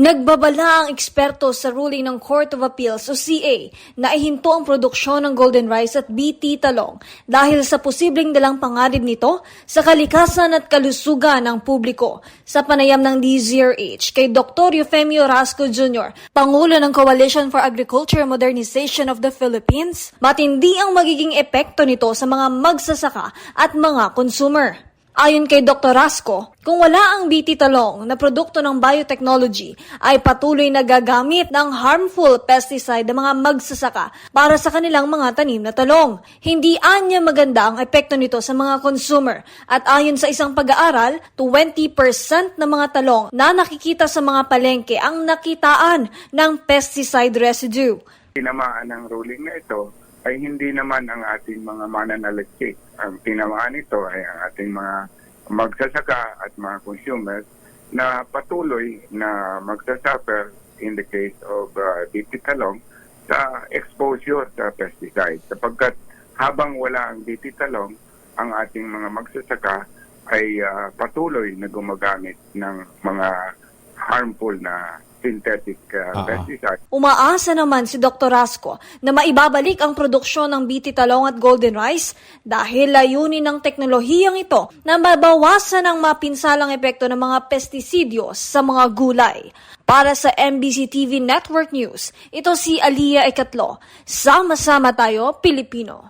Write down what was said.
Nagbabala ang eksperto sa ruling ng Court of Appeals o CA na ihinto ang produksyon ng golden rice at BT talong dahil sa posibleng dalang panganib nito sa kalikasan at kalusugan ng publiko. Sa panayam ng DZRH kay Dr. Eufemio Rasco Jr., Pangulo ng Coalition for Agriculture Modernization of the Philippines, matindi ang magiging epekto nito sa mga magsasaka at mga consumer. Ayon kay Dr. Rasco, kung wala ang BT talong na produkto ng biotechnology ay patuloy na gagamit ng harmful pesticide ng mga magsasaka para sa kanilang mga tanim na talong. Hindi anya maganda ang epekto nito sa mga consumer at ayon sa isang pag-aaral, 20% ng mga talong na nakikita sa mga palengke ang nakitaan ng pesticide residue. tinamaan ng ruling na ito ay hindi naman ang ating mga mananaliksik. Ang tinamaan nito ay ang ating mga magsasaka at mga consumers na patuloy na magsasuffer in the case of uh, DT talong sa exposure sa pesticide. Sapagkat habang wala ang DT talong, ang ating mga magsasaka ay uh, patuloy na gumagamit ng mga harmful na synthetic uh, Ah. pesticide. Umaasa naman si Dr. Rasco na maibabalik ang produksyon ng BT Talong at Golden Rice dahil layunin ng teknolohiyang ito na mabawasan ang mapinsalang epekto ng mga pestisidyo sa mga gulay. Para sa MBC TV Network News, ito si Aliyah Ekatlo. Sama-sama tayo, Pilipino.